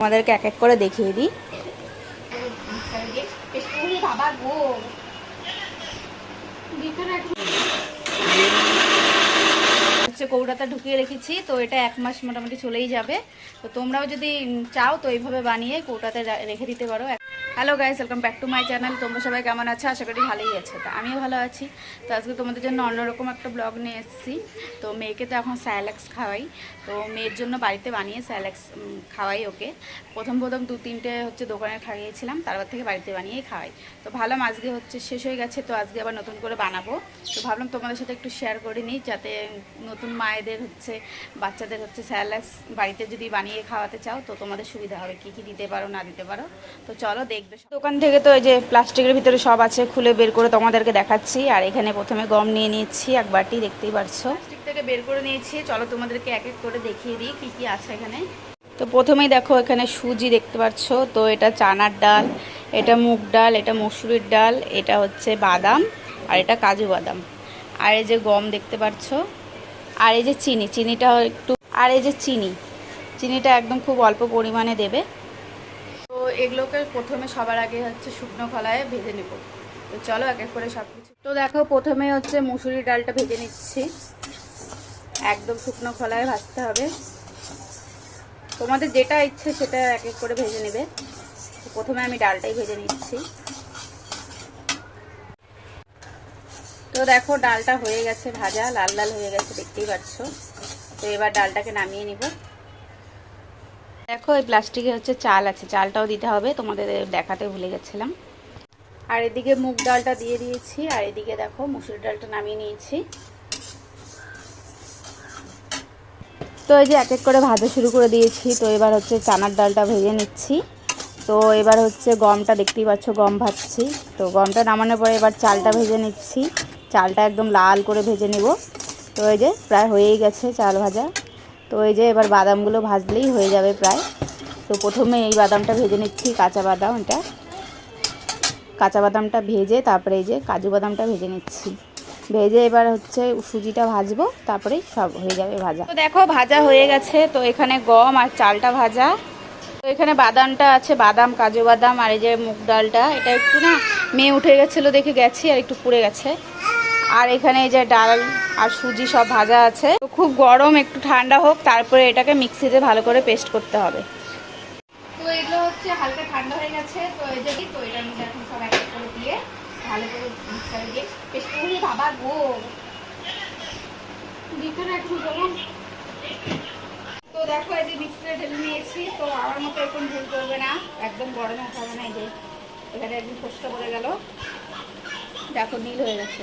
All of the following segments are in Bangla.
আমাদেরকে এক এক করে দেখিয়ে দিই। হচ্ছে ঢুকিয়ে রেখেছি, তো এটা এক মাস মোটামুটি চলেই যাবে। তো তোমরাও যদি চাও তো এইভাবে বানিয়ে কৌটাতে রেখে দিতে পারো। Hello guys welcome back to my channel তোমরা সবাই কেমন আছো? আশা করি ভালোই আছে। তো আমিও ভালো আছি। তো আজকে তোমাদের জন্য অন্যরকম একটা ব্লগ নিয়ে এসেছি। তো মেয়েকে তো এখন স্যালাক্স খাওয়াই। তো মেয়ের জন্য বাড়িতে বানিয়ে স্যালাক্স খাওয়াই ওকে। প্রথম প্রথম দু তিনটে হচ্ছে দোকানে খাইয়েছিলাম, তারপর থেকে বাড়িতে বানিয়েই খাওয়াই। তো ভাবলাম আজকে হচ্ছে শেষ হয়ে গেছে, তো আজকে আবার নতুন করে বানাবো। তো ভাবলাম তোমাদের সাথে একটু শেয়ার করে নিই, যাতে নতুন মায়েদের হচ্ছে, বাচ্চাদের হচ্ছে স্যালাক্স বাড়িতে যদি বানিয়ে খাওয়াতে চাও, তো তোমাদের সুবিধা হবে। কী কী দিতে পারো, না দিতে পারো। তো চলো দেখবে দোকান থেকে তো এই যে প্লাস্টিকের ভিতরে সব আছে খুলে বের করে তোমাদেরকে দেখাচ্ছি। আর এখানে প্রথমে গম নিয়ে নিয়েছি এক বাটি দেখতেই পারছ। প্লাস্টিক থেকে বের করে নিয়েছি চলো তোমাদেরকে এক এক করে দেখিয়ে দিই কি কি আছে এখানে। তো প্রথমেই দেখো এখানে সুজি দেখতে পাচ্ছ তো এটা চানার ডাল এটা মুগ ডাল এটা মসুরির ডাল এটা হচ্ছে বাদাম আর এটা কাজু বাদাম। আর এই যে গম দেখতে পাচ্ছ আর এই যে চিনি চিনিটা একটু আর এই যে চিনি চিনিটা একদম খুব অল্প পরিমাণে দেবে। এগুলোকে প্রথমে সবার আগে হচ্ছে শুকনো খলায় ভেজে নেব। তো চলো এক এক করে সব কিছু তো দেখো, প্রথমে হচ্ছে মুসুরির ডালটা ভেজে নিচ্ছি। একদম শুকনো খলায় ভাজতে হবে। তোমাদের যেটা ইচ্ছে সেটা এক এক করে ভেজে নেবে। প্রথমে আমি ডালটাই ভেজে নিচ্ছি। তো দেখো, ডালটা হয়ে গেছে ভাজা, লাল লাল হয়ে গেছে, দেখতেই পাচ্ছ। তো এবার ডালটাকে নামিয়ে নিব। দেখো, এই প্লাস্টিকে হচ্ছে চাল আছে। চালটাও দিতে হবে, তোমাদের দেখাতে ভুলে গেছিলাম। আর এদিকে মুগ ডালটা দিয়ে দিয়েছি, আর এদিকে দেখো, মুসুর ডালটা নামিয়ে নিয়েছি। তো এই যে এক এক করে ভাজা শুরু করে দিয়েছি, তো এবার হচ্ছে চানার ডালটা ভেজে নিচ্ছি। তো এবার হচ্ছে গমটা দেখতেই পাচ্ছ, গম ভাজছি। তো গমটা নামানোর পরে এবার চালটা ভেজে নিচ্ছি। চালটা একদম লাল করে ভেজে নেব। তো এই যে প্রায় হয়েই গেছে চাল ভাজা। তো এই যে এবার বাদামগুলো ভাজলেই হয়ে যাবে প্রায়। তো প্রথমে এই বাদামটা ভেজে নিচ্ছি, কাঁচা বাদাম এটা। কাঁচা বাদামটা ভেজে তারপরে এই যে কাজু বাদামটা ভেজে নিচ্ছি। ভেজে এবার হচ্ছে সুজিটা ভাজবো, তারপরে সব হয়ে যাবে ভাজা। তো দেখো ভাজা হয়ে গেছে, তো এখানে গম আর চালটা ভাজা। তো এখানে বাদামটা আছে, বাদাম, কাজু বাদাম আর এই যে মুগ ডালটা। এটা একটু না মেয়ে উঠে গেছিল দেখে গেছি আর একটু পুড়ে গেছে। আর এখানে এই যে ডাল আর সুজি সব ভাজা আছে। তো খুব গরম, একটু ঠান্ডা হোক, তারপরে এটাকে মিক্সিতে ভালো করে পেস্ট করতে হবে। তো এগুলো হচ্ছে হালকা ঠান্ডা হয়ে গেছে, তো এই যে তো এখন সব এক করে দিয়ে ভালো করে মিক্সারে দিয়ে পেস্ট করে বাবা গো! তো দেখো এই যে ঢেলে নিয়েছি, তো আমার মতো এরকম ভুল করবে না। একদম গরমে হবে না এই যে। এখানে একদম ফসকা পড়ে গেল। দেখো, নীল হয়ে গেছে।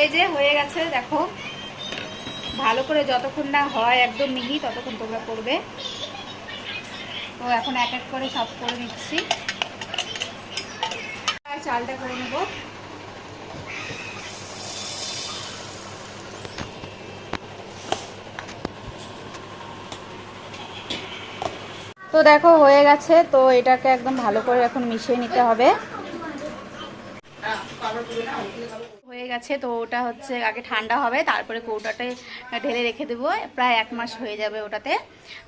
এই যে, হয়ে গেছে, দেখো। ভালো করে যতক্ষণ না হয়, একদম মিহি, ততক্ষণ তোমরা করবে। তো এখন এক এক করে সব করে নিচ্ছি। আর চালটা করে নেব। তো দেখো, হয়ে গেছে। তো এটাকে একদম ভালো করে এখন মিশিয়ে নিতে হবে। হয়ে গেছে, তো ওটা হচ্ছে আগে ঠান্ডা হবে, তারপরে কৌটাতে ঢেলে রেখে দেবো, প্রায় এক মাস হয়ে যাবে ওটাতে।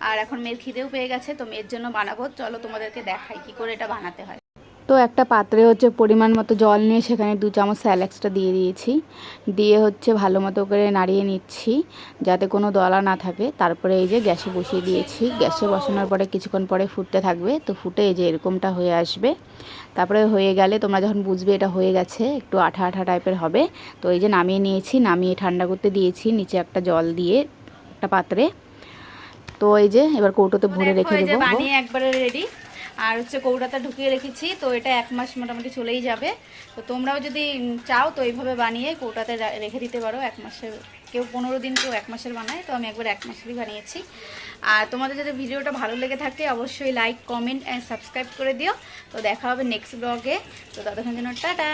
আর এখন মেয়ের খিদেও পেয়ে গেছে, তো মেয়ের জন্য বানাবো। চলো তোমাদেরকে দেখাই কি করে এটা বানাতে হয়। তো একটা পাত্রে হচ্ছে পরিমাণ মতো জল নিয়ে সেখানে দু চামচ স্যালাক্সটা দিয়ে দিয়েছি। দিয়ে হচ্ছে ভালো মতো করে নাড়িয়ে নিচ্ছি যাতে কোনো দলা না থাকে। তারপরে এই যে গ্যাসে বসিয়ে দিয়েছি। গ্যাসে বসানোর পরে কিছুক্ষণ পরে ফুটতে থাকবে। তো ফুটে এই যে এরকমটা হয়ে আসবে। তারপরে হয়ে গেলে তোমরা যখন বুঝবে এটা হয়ে গেছে একটু আঠা আঠা টাইপের হবে। তো এই যে নামিয়ে নিয়েছি নামিয়ে ঠান্ডা করতে দিয়েছি নিচে একটা জল দিয়ে একটা পাত্রে। তো এই যে এবার কৌটোতে ভরে রেখে দেবো। বানিয়ে একবারে রেডি আর হচ্ছে কৌটাতে ঢুকিয়ে রেখেছি, তো এটা এক মাস মোটামুটি চলেই যাবে। তো তোমরাও যদি চাও, তো এইভাবে বানিয়ে কৌটাতে রেখে দিতে পারো। এক মাসের কেউ পনেরো দিন কেউ এক মাসের বানায়, তো আমি একবার এক মাসেরই বানিয়েছি। আর তোমাদের যদি ভিডিওটা ভালো লেগে থাকে, অবশ্যই লাইক কমেন্ট অ্যান্ড সাবস্ক্রাইব করে দিও। তো দেখা হবে নেক্সট ব্লগে তো ততক্ষণ জন্য, টাটা!